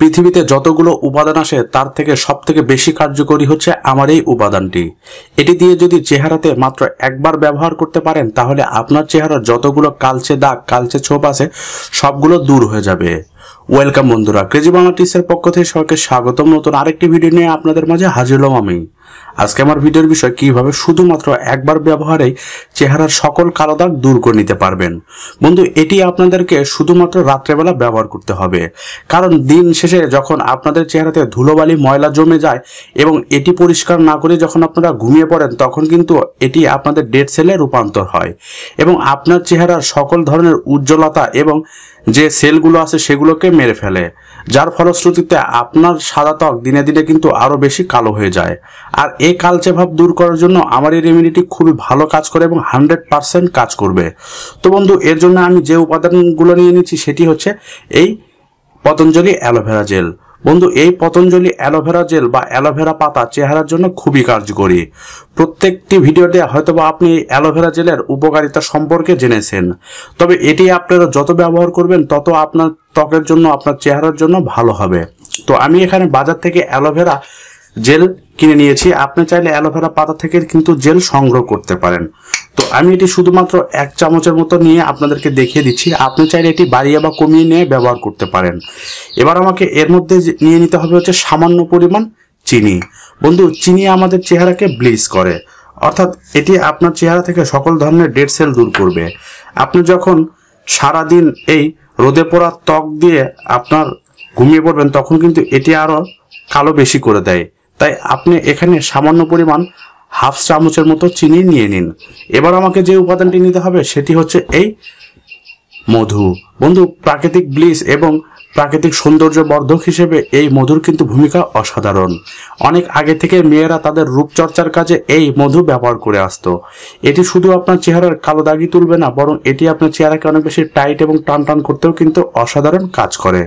পৃথিবীতে যতগুলো উপাদান আসে তার থেকে সব থেকে বেশি কার্যকরী হচ্ছে আমার এই উপাদানটি। এটি দিয়ে যদি চেহারাতে মাত্র একবার ব্যবহার করতে পারেন, তাহলে আপনার চেহারার যতগুলো কালচে দাগ, কালচে ছোপ আছে, সবগুলো দূর হয়ে যাবে। ওয়েলকাম বন্ধুরা, ক্রেজি বাংলা টিসের পক্ষ থেকে সবাইকে স্বাগতম। নতুন আরেকটি ভিডিও নিয়ে আপনাদের মাঝে হাজির হলাম আমি। আজকে আমার ভিডিওর বিষয় কীভাবে শুধুমাত্র একবার ব্যবহারেই চেহারার সকল কালো দাগ দূর করে নিতে পারবেন। বন্ধু, এটি আপনাদেরকে শুধুমাত্র রাত্রেবেলা ব্যবহার করতে হবে। কারণ দিন শেষে যখন আপনাদের চেহারাতে ধুলোবালি, ময়লা জমে যায় এবং এটি পরিষ্কার না করে যখন আপনারা ঘুমিয়ে পড়েন, তখন কিন্তু এটি আপনাদের ডেড সেলে রূপান্তর হয়। এবং আপনার চেহারার সকল ধরনের উজ্জ্বলতা এবং যে সেলগুলো আছে সেগুলোকে মেরে ফেলে। যার ফলশ্রুতিতে আপনার সাদা ত্বক দিনে দিনে কিন্তু আরও বেশি কালো হয়ে যায়। আর এই কালচে ভাব দূর করার জন্য আমার এই রেমেডিটি খুবই ভালো কাজ করে এবং হান্ড্রেড পারসেন্ট কাজ করবে। তো বন্ধু, এর জন্য আমি যে উপাদানগুলো নিয়ে নিচ্ছি সেটি হচ্ছে এই পতঞ্জলি অ্যালোভেরা জেল। বন্ধু, এই পতঞ্জলি অ্যালোভেরা জেল বা অ্যালোভেরা পাতা চেহারার জন্য খুবই কার্যকরী। প্রত্যেকটি ভিডিওতে হয়তোবা আপনি অ্যালোভেরা জেলের উপকারিতা সম্পর্কে জেনেছেন। তবে এটি আপনারা যত ব্যবহার করবেন, তত আপনার ত্বকের জন্য, আপনার চেহারার জন্য ভালো হবে। তো আমি এখানে বাজার থেকে অ্যালোভেরা জেল কিনে নিয়েছি। আপনি চাইলে অ্যালোভেরা পাতা থেকে কিন্তু জেল সংগ্রহ করতে পারেন। তো আমি এটি শুধুমাত্র এক চামচের মতো নিয়ে আপনাদেরকে দেখিয়ে দিচ্ছি। আপনি চাইলে এটি বাড়িয়ে বা কমিয়ে নিয়ে ব্যবহার করতে পারেন। এবার আমাকে এর মধ্যে নিয়ে নিতে হবে হচ্ছে সামান্য পরিমাণ চিনি। বন্ধু, চিনি আমাদের চেহারাকে ব্লিচ করে। অর্থাৎ এটি আপনার চেহারা থেকে সকল ধরনের ডেড সেল দূর করবে। আপনি যখন সারাদিন এই রোদে পড়া ত্বক দিয়ে আপনার ঘুমিয়ে পড়বেন, তখন কিন্তু এটি আরও কালো বেশি করে দেয়। তাই আপনি এখানে সামান্য পরিমাণ হাফ চামচের মতো চিনি নিয়ে নিন। এবার আমাকে যে উপাদানটি নিতে হবে সেটি হচ্ছে এই মধু। বন্ধু, প্রাকৃতিক ব্লিচ এবং প্রাকৃতিক সৌন্দর্য বর্ধক হিসেবে এই মধুর কিন্তু ভূমিকা অসাধারণ। অনেক আগে থেকে মেয়েরা তাদের রূপচর্চার কাজে এই মধু ব্যবহার করে আসতো। এটি শুধু আপনার চেহারার কালো দাগি তুলবে না, বরং এটি আপনার চেহারাকে অনেক বেশি টাইট এবং টান টান করতেও কিন্তু অসাধারণ কাজ করে।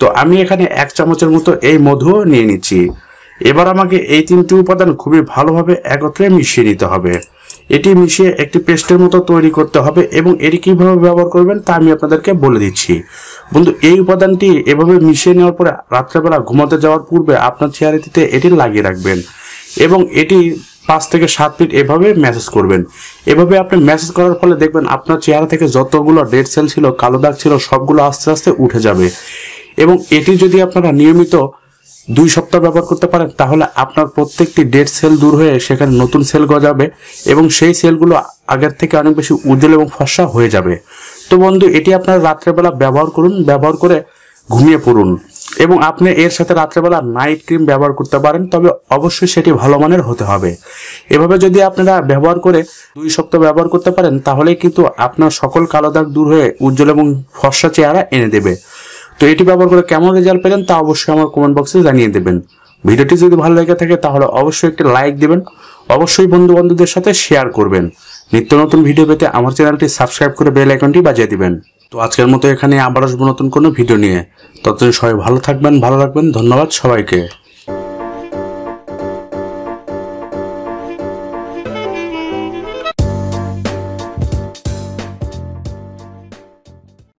তো আমি এখানে এক চামচের মতো এই মধুও নিয়ে নিচ্ছি। এবার আমাকে এই তিনটি উপাদান খুবই ভালোভাবে একত্রে মিশিয়ে নিতে হবে। এটি মিশিয়ে একটি পেস্টের মতো তৈরি করতে হবে এবং এটি কীভাবে ব্যবহার করবেন তা আমি আপনাদেরকে বলে দিচ্ছি। বন্ধু, এই উপাদানটি এভাবে মিশিয়ে নেওয়ার পরে রাত্রেবেলা ঘুমাতে যাওয়ার পূর্বে আপনার চেয়ারিটিতে এটি লাগিয়ে রাখবেন এবং এটি পাঁচ থেকে সাত মিনিট এভাবে ম্যাসেজ করবেন। এভাবে আপনি ম্যাসেজ করার ফলে দেখবেন আপনার চেহারা থেকে যতগুলো ডেড সেল ছিল, কালো দাগ ছিল, সবগুলো আস্তে আস্তে উঠে যাবে। এবং এটি যদি আপনারা নিয়মিত দুই সপ্তাহ ব্যবহার করতে পারেন, তাহলে আপনার প্রত্যেকটি ডেড সেল দূর হয়ে সেখানে নতুন সেল গজাবে এবং সেই সেলগুলো আগের থেকে অনেক বেশি উজ্জ্বল এবং ফর্সা হয়ে যাবে। তো বন্ধু, এটি আপনারা রাত্রেবেলা ব্যবহার করুন, ব্যবহার করে ঘুমিয়ে পড়ুন এবং আপনি এর সাথে রাত্রেবেলা নাইট ক্রিম ব্যবহার করতে পারেন, তবে অবশ্যই সেটি ভালো মানের হতে হবে। এভাবে যদি আপনারা ব্যবহার করে দুই সপ্তাহ ব্যবহার করতে পারেন তাহলে কিন্তু আপনার সকল কালো দাগ দূর হয়ে উজ্জ্বল এবং ফর্সা চেহারা এনে দেবে। তো এটি ব্যবহার করে কেমন রেজাল্ট পেলেন তা অবশ্যই আমার কমেন্ট বক্সে জানিয়ে দেবেন। ভিডিওটি যদি ভালো লেগে থাকে তাহলে অবশ্যই একটি লাইক দেবেন, অবশ্যই বন্ধু বান্ধবদের সাথে শেয়ার করবেন। নিত্য নতুন ভিডিও পেতে আমার চ্যানেলটি সাবস্ক্রাইব করে বেল আইকনটি বাজিয়ে দিবেন। তো আজকের মতো এখানে আবার আসব নতুন কোনো ভিডিও নিয়ে। ততদিন সবাই ভালো থাকবেন, ভালো রাখবেন ধন্যবাদ সবাইকে।